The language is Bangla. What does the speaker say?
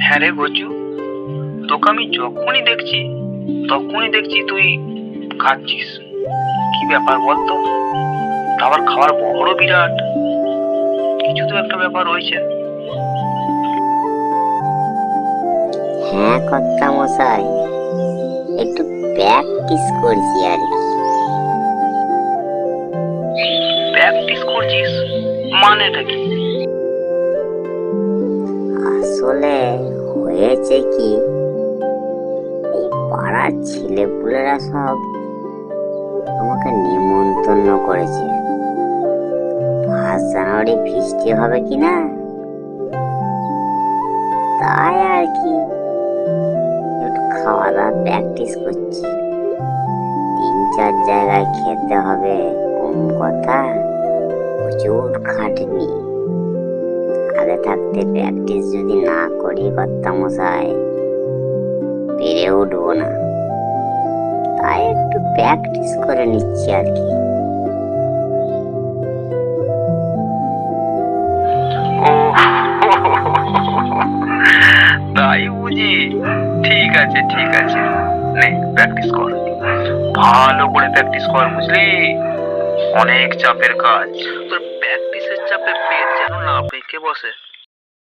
হ্যাঁ রে গজু তোকে আমি যখনই দেখছি তখনই দেখছি তুই খাচ্ছিস। কি ব্যাপার বলতো আবার খাবার বড় বিরাট। কিছু তো একটা ব্যাপার রয়েছে। হ্যাঁ কর্তা মশাই। একটু প্র্যাকটিস করছি আর কি। প্র্যাকটিস করছিস? মানেটা কি? আসলে হয়েছে কি? এই পাড়ার ছেলেপুলেরা সব আমাকে নিমন্ত্রণ করেছে। ফার্স্ট জানুয়ারি ফিস্টি হবে কি না? তাই আর কি। একটু খাওয়া দাওয়া প্র্যাকটিস করছি। তিন চার জায়গায় খেতে হবে কম কথা। প্রচুর খাটনি। আগে থাকতে প্র্যাকটিস যদি না করি কর্তা মশাই পেরে উঠবো না। তাই একটু প্র্যাকটিস করে নিচ্ছি আর কি। ও তাই বুঝি? ঠিক আছে ঠিক আছে। নে প্র্যাকটিস কর। ভালো করে প্র্যাকটিস কর বুঝলি? অনেক চাপের কাজ। তোর প্র্যাকটিসের চাপে que você.